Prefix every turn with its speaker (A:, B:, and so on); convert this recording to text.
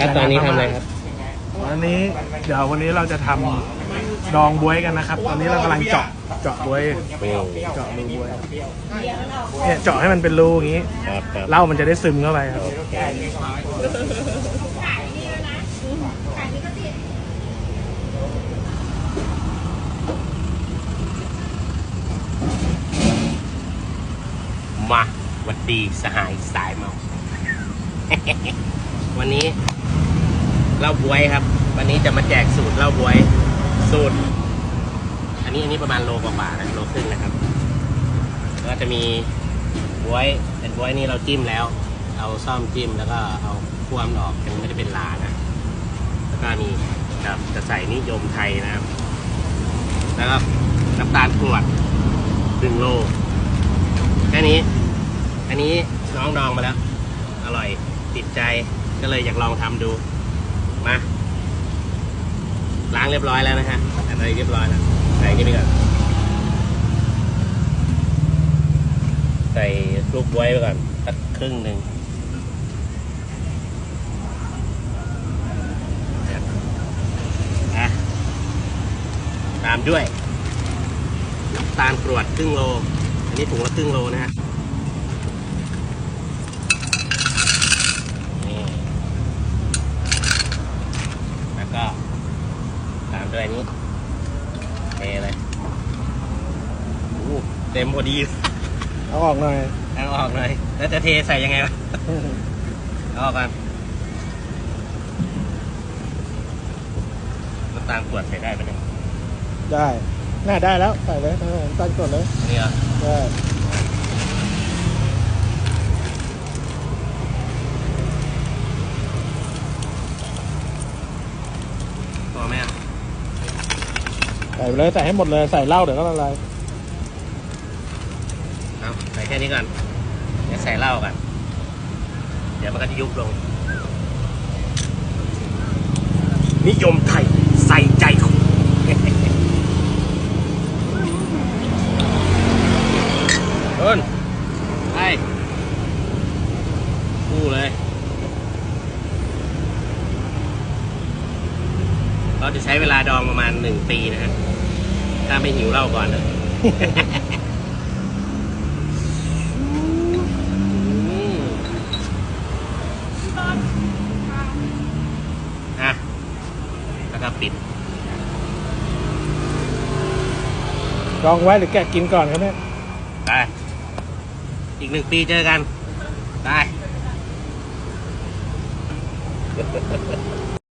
A: ขั้นตอนนี้ทำอะไรครับ
B: วันนี้เดี๋ยววันนี้เราจะทำดองบวยกันนะครับ ตอนนี้เรากำลังเจาะเจาะบวย
A: โอ้
B: เจาะรูบวยเนี่ยเจาะให้มันเป็นรูอย่างนี้
A: ครับครับ
B: เหล้ามันจะได้ซึมเข้าไปครับ
A: มาหวัดดีสหายสายเมา วันนี้เล้าบวยครับ วันนี้จะมาแจกสูตรเล้าบวยสูตร อันนี้อันนี้ประมาณโลกว่าๆนะโลครึ่งนะครับก็จะมีบวยเป็นบวยนี่เราจิ้มแล้ว เอาซ่อมจิ้มแล้วก็เอาคั่วมันออกยังไม่ได้เป็นลานะแล้วก็นี่ครับจะใส่นิยมไทยนะครับแล้วก็น้ำตาลกรวดหนึ่งโลแค่นี้ อันนี้น้องดองมาแล้ว อร่อยติดใจ ก็เลยอยากลองทำดูมาล้างเรียบร้อยแล้วนะฮะอะไรเรียบร้อยแล้วใส่นี่ไปก่อนใส่ลูกบวยไปก่อนสักครึ่งหนึ่งอะตามด้วยน้ำตาลกรวดครึ่งโล อันนี้ถุงละครึ่งโลนะฮะ นี่แล้วก็ ตามด้วยอันนี้เทเลยโอ้โหเต็มพอดี
B: เอาออกหน่อย
A: เอาออกเลยแล้วจะเทใส่ยังไงวะเอาออกกันน้ำตาลขวดใส่ได้ไหมเนี่ย
B: ได้ น่าได้แล้ว ใส่เลยเออตั้งกดเลย
A: อันนี่เหรอ
B: ได้
A: พอไหมอะ
B: ใส่ไปเลยใส่ให้หมดเลยใส่เหล้าเดี๋ยวก็ละลาย
A: เอาใส่แค่นี้ก่อนเดี๋ยวใส่เหล้ากันเดี๋ยวมันก็จะยุบลง นิยมไทยใส่ใจคุณต้นไปคู่เลย เรา จะใช้เวลาดองประมาณหนึ่งปีนะฮะถ้าไม่หิวเหล้าก่อนนะอืมอะแล้วก็ปิด
B: ดองไว้หรือแกะกินก่อนครับเนี่ย
A: ไปอีกหนึ่งปีเจอกันไป